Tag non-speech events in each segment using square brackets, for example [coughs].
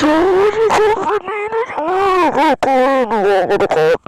สวัสดีครับวันนี้นะครับก็เป็นวันนะครับ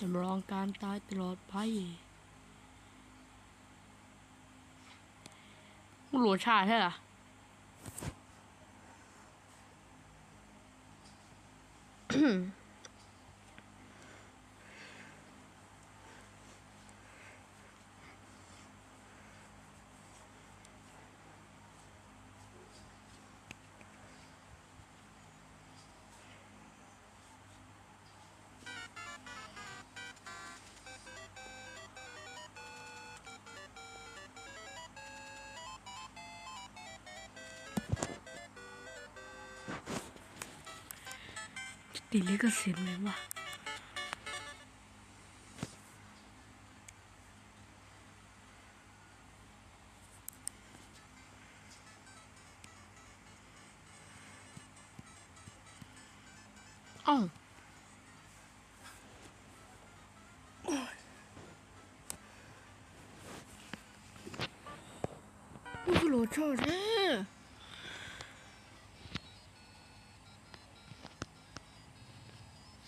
จำลองการตายตลอดไปมึงหลดชาใช่เหรอ ติดลิขสิทธิ์ไหมวะอ้าวมึงก็โห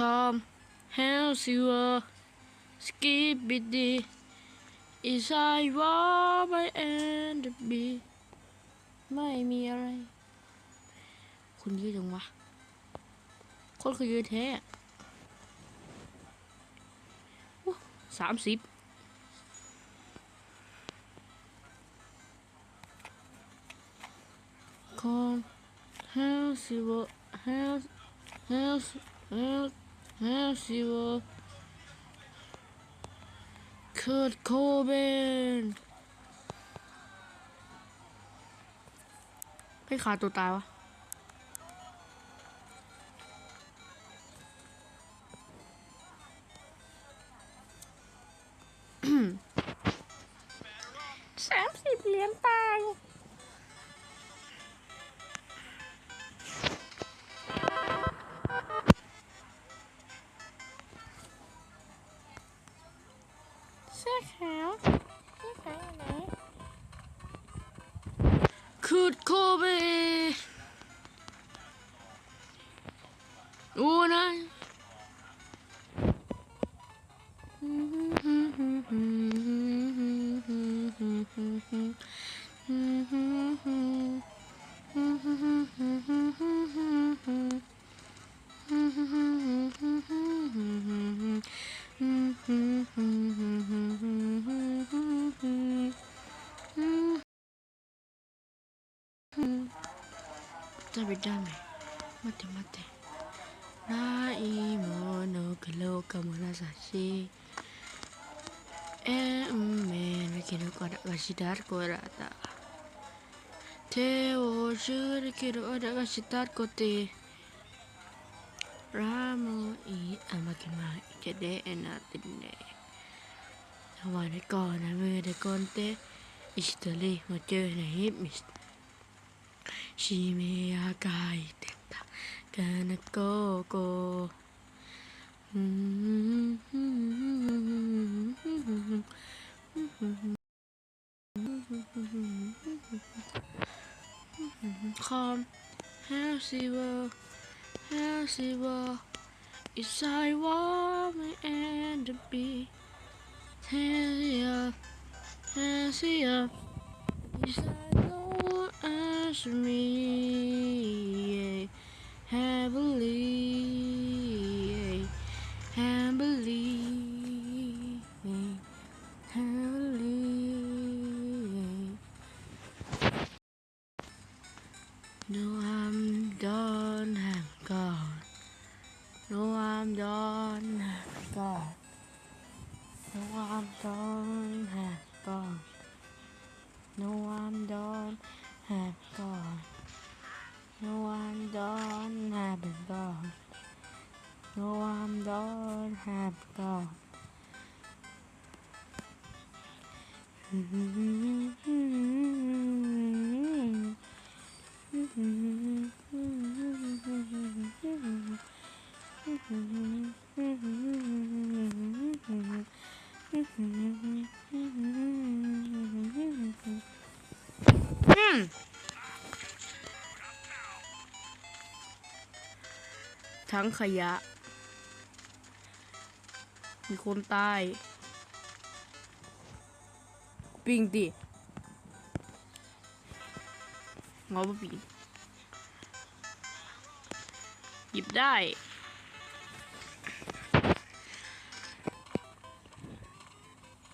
come how's your skibidi is I war by and be ไม่มีอะไร คุณยืดจังวะคนคือยืดแท้สามสิบคอม how's your how's how's how's เฮลเฮลเฮลเฮลซิวเคิร์ดโคเบนให้ขาตัวตายวะ 食べたね待って待って。ないものかろうかもなさし。運命のキノコだがしたるこらだ。手を十るキロだがしたるこてラムい甘きまいけでえなってね。たまにこなむでこんて一人もちゅうねひみして 심해야가 이됐다 가나꼬고 Come, healthy world, healthy world. Inside warming and the bee. Healthy up, healthy up. Inside the touch me heavily, heavily, heavily. No, I'm done, I'm gone. No, I'm done, I'm gone. No, I'm done, I'm gone. No, I'm done have gone, No, I'm done. have gone, No, I'm don't have God. Mm-hmm. [laughs] ทั้งขยะ มีคนตาย ปิงดิงอปะปิงหยิบได้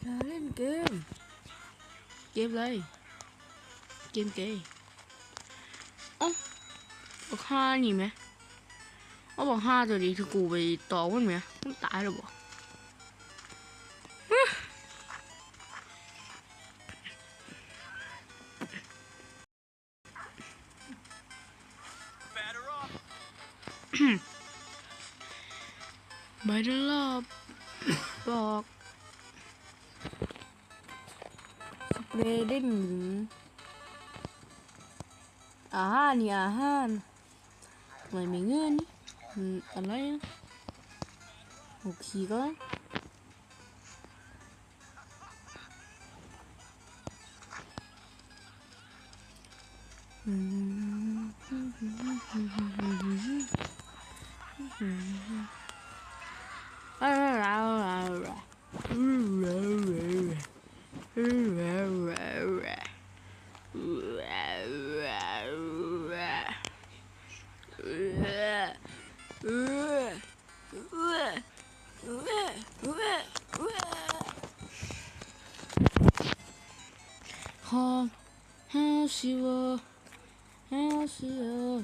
อย่าเล่นเกม เกมเลย เกมเกย์อ๋อบอกห้านี่ไหม เอาบอกห้าตัวนี้คือกูไปต่อมันไหมมันตายหรือเปล่าไม่ได้รอบบอกสเปรย์ได้หนึ่งอาหารนี่อาหารไมไม่เงินนี่ 음, 알라인? 뭐, 기가? 음. House you are, house you are,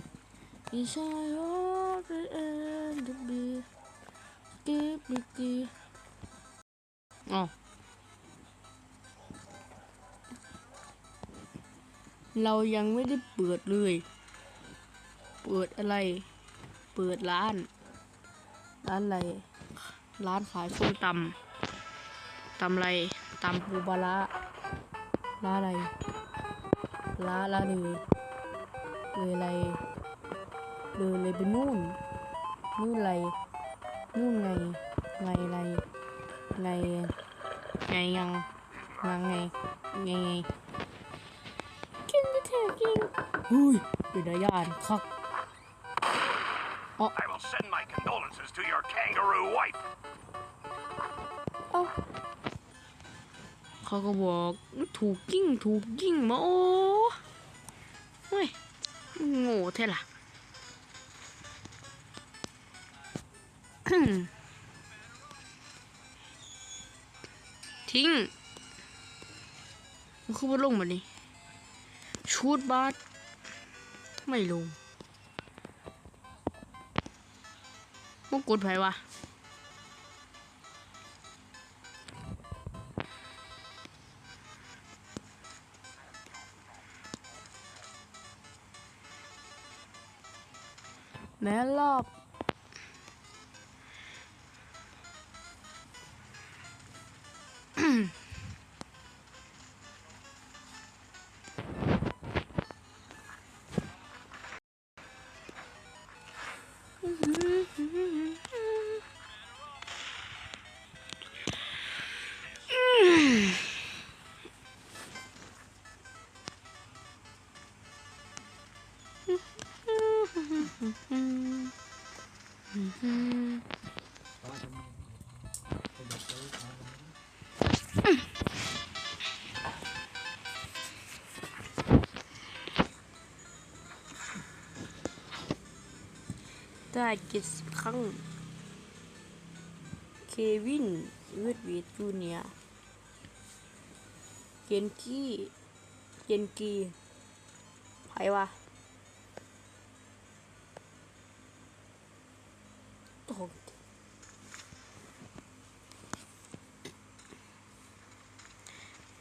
inside of the end of me. Give me the อ๋อเรายังไม่ได้เปิดเลย เปิดอะไร เปิดร้าน ร้านอะไร ร้านขายส้มตำตำอะไรตำปูปลาร้าร้านอะไร ร้านร้านเลยเลยอะไรเลยเลยไปนู่น นู่นอะไรนู่นไงไงอะไรไงไงยังยังไงไงไงกินไม่เถอะกินหุ้ยเป็นระยานคัก I will send my condolences to your kangaroo wife. เอ้าเขาก็บอก ถูกยิ่งถูกยิ่งมาโอ้เฮ้ยโง่แท้ล่ะทิ้งมันคือว่าลงมาดิชูดบาสไม่ลงมงกดไผวะ Mellop. [laughs] ได้เจ็ดสิบครั้ง เควินเวดวีดจูเนียเกนกี้เกนกีไผวะ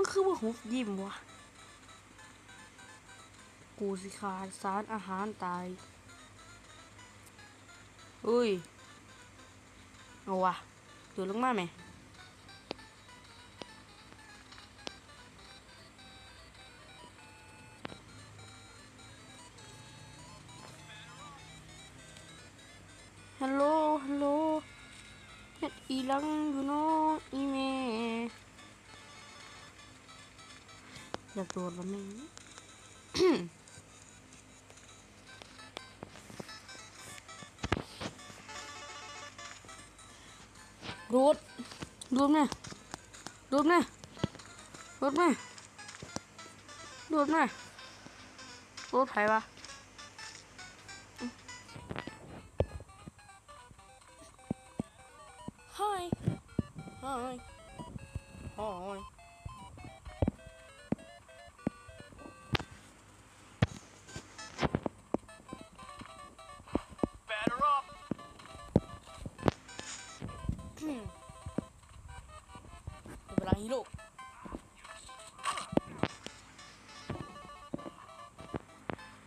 มันคือว่าหุบยิ้มวะ กูสิขาดสารอาหารตายอุ้ย เอาวะตัวลงมาไหมฮัลโหล ฮัลโหลเฮ็ดอีหลังอยู่เนาะอีเม อยากโดดแล้วแม่งรูดรูดแม่รูดแม่รูดแม่รูดแม่รูดไผวะ Hi. Hi. Hi. Batter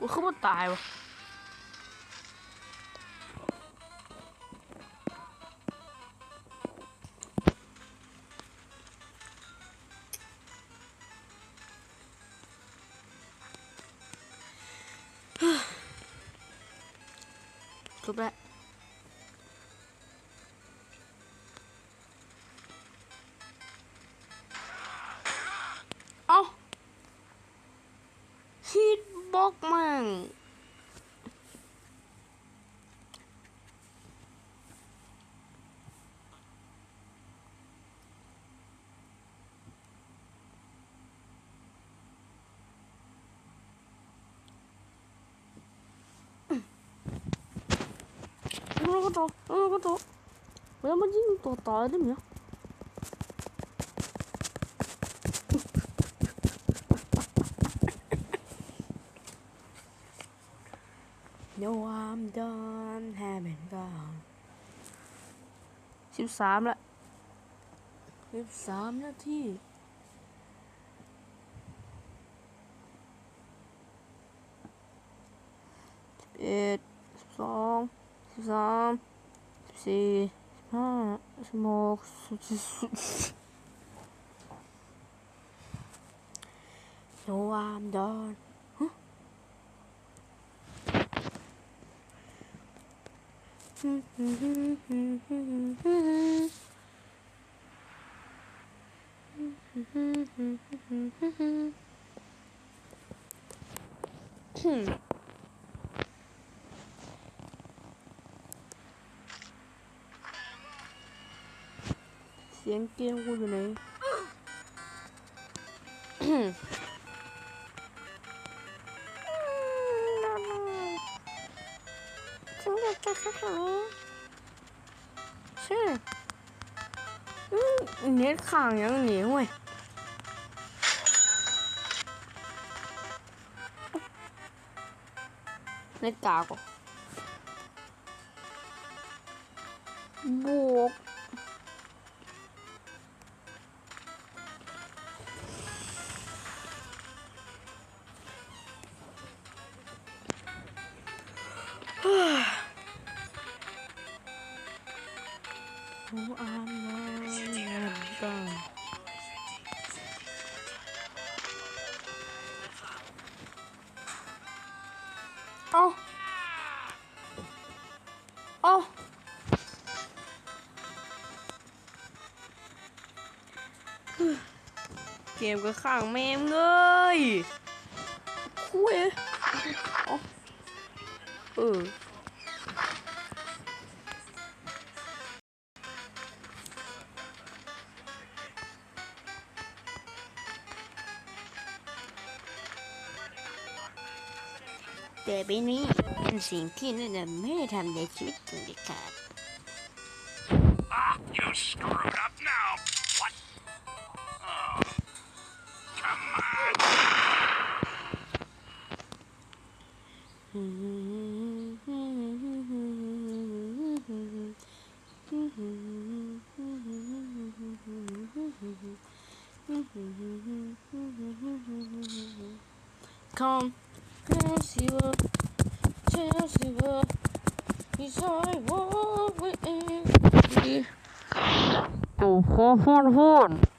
وخبط أيوه. บกมั่งแล้วก็ต่อแล้วก็ต่อแล้วมันยิงตัวตายได้ไหม No I'm done having gone สิบสามละสิบสามนาทีสิบเอ็ดสิบสองสิบสามสิบสี่สิบห้าสิบหกสิบเจ็ดสิบ No I'm done 先给我的呢。[coughs] [coughs] 是，嗯，你看人你喂。你打过。不安难当。哦，哦，kèm cái khẳng mẹ em ơi Khuê Ồ Ừ. แต่ปีนี้เป็นสิ่งที่แนะนำไม่ให้ทำในชีวิตจริงเด็ดขาด Ah, you screwed up now. What? Oh. Come on. คอมเฮ impossible. He's high wall waiting. Go for one.